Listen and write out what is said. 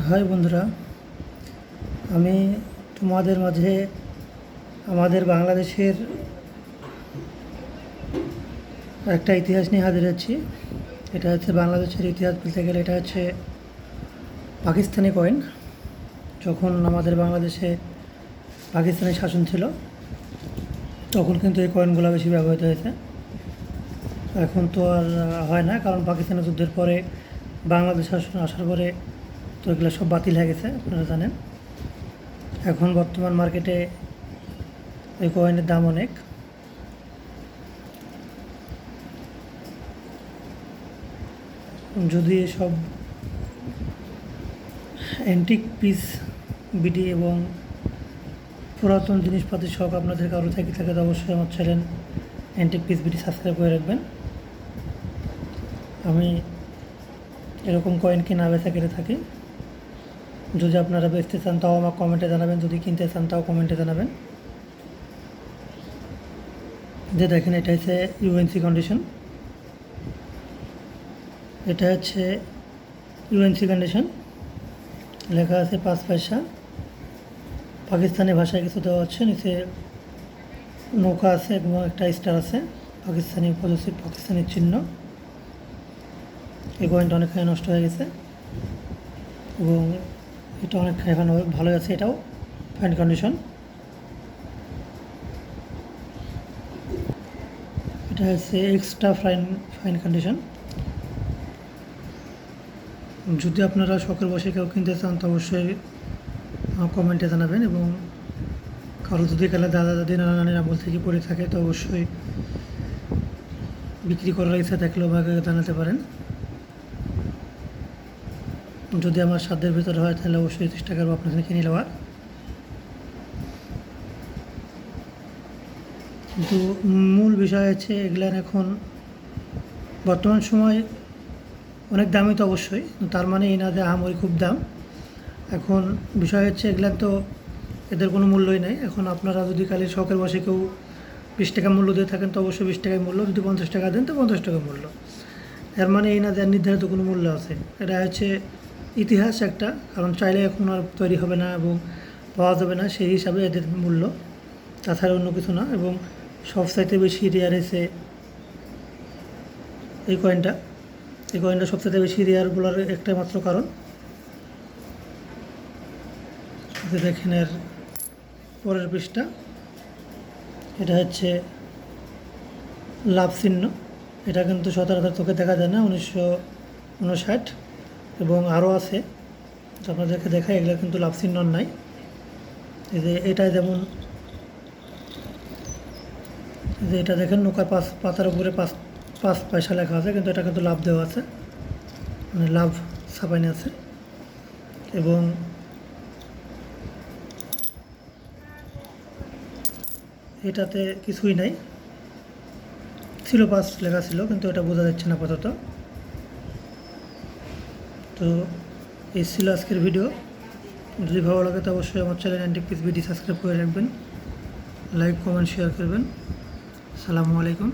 High বন্ধুরা, আমি তোমাদের মাঝে আমাদের বাংলাদেশের একটা ইতিহাস নিয়ে হাজির হচ্ছি। এটা হচ্ছে বাংলাদেশের ইতিহাস বলতে গেলে এটা হচ্ছে পাকিস্তানি কয়েন যখন আমাদের বাংলাদেশে পাকিস্তানি শাসন ছিল, তখন কিন্তু এই কয়েনগুলো বেশি ব্যবহৃত হয়েছে। এখন তো আর হয় না, কারণ পাকিস্তানের যুদ্ধের পরে বাংলাদেশ শাসন আসার পরে তো এগুলো সব বাতিল হয়ে গেছে, আপনারা জানেন। এখন বর্তমান মার্কেটে এই কয়েনের দাম অনেক। যদি সব অ্যান্টিক পিস বিডি এবং পুরাতন জিনিসপাতির শখ আপনাদের কারও থেকে থাকে, তো অবশ্যই আমার channel antique piece BD subscribe করে রাখবেন। আমি এরকম কয়েন কিনা বেচা কেটে থাকি। যদি আপনারা বেচতে চান, তাও আমার কমেন্টে জানাবেন। যদি কিনতে চান, তাও কমেন্টে জানাবেন। যে দেখেন, এটা হচ্ছে ইউএনসি কন্ডিশন এটা হচ্ছে ইউএনসি কন্ডিশন লেখা আছে পাঁচ পয়সা। পাকিস্তানি ভাষায় কিছু দেওয়া হচ্ছে। নিচে নৌকা আছে এবং একটা স্টার আছে। পাকিস্তানি পলিসি পাকিস্তানি চিহ্ন। এই কয়েনটা অনেকখানি নষ্ট হয়ে গেছে। এবং এটা অনেকখানি এখন ভালো আছে, এটাও ফাইন কন্ডিশন এটা হচ্ছে এক্সট্রা ফাইন ফাইন কন্ডিশন যদি আপনারা শখের বসে কেউ কিনতে চান, তো অবশ্যই কমেন্টে জানাবেন এবং কারও যদি গেলে দাদা, দাদি, নানা, নানির আমল থেকে পড়ে থাকে, তো অবশ্যই বিক্রি করার ইচ্ছা থাকলেও আমাকে জানাতে পারেন। যদি আমার সাধ্যের ভিতরে হয়, তাহলে অবশ্যই চেষ্টা করব আপনার থেকে কিনে নেওয়ার কিন্তু মূল বিষয় হচ্ছে, এগুলার এখন বর্তমান সময় অনেক দামই তো অবশ্যই তার মানে এই না যে আহামরি খুব দাম। এখন বিষয় হচ্ছে, এগুলার তো এদের কোনো মূল্যই নেই। এখন আপনারা যদি কালি শখের বসে কেউ বিশ টাকা মূল্য দিয়ে থাকেন, তো অবশ্যই বিশ টাকায় মূল্য। যদি পঞ্চাশ টাকা দেন, তো পঞ্চাশ টাকা মূল্য। এর মানে এই না যে নির্ধারিত কোনো মূল্য আছে। এটা হচ্ছে ইতিহাস একটা, কারণ চাইলে এখন আর তৈরি হবে না এবং পাওয়া যাবে না সেই হিসাবে এদের মূল্য। তাছাড়া অন্য কিছু না এবং সবচাইতে বেশি রেয়ার এসে এই কয়েনটা এই কয়েনটা সবচাইতে বেশি রেয়ার বলার একটাই মাত্র কারণ। দেখেন এর পরের পৃষ্ঠা। এটা হচ্ছে লাভ চিহ্ন। এটা কিন্তু সচরাচর চোখে দেখা যায় না, উনিশশো উনষাট। এবং আরও আছে। আপনাদেরকে দেখাই, এগুলো কিন্তু লাভ চিহ্ন নাই। এই যে এটা যেমন যে এটা দেখেন, নৌকার পাঁচ পাতার উপরে পাঁচ পাঁচ পয়সা লেখা আছে, কিন্তু এটা কিন্তু লাভ দেওয়া আছে। মানে লাভ ছাপাইনে আছে। এবং এটাতে কিছুই নাই। ছিল পাস লেখা ছিল, কিন্তু এটা বোঝা যাচ্ছে না আপাতত। তো এই ছিল আজকের ভিডিও। যদি ভালো লাগে তো অবশ্যই আমার channel antique piece video subscribe করে রাখবেন। লাইক কমেন্ট শেয়ার করবেন। সালামু আলাইকুম।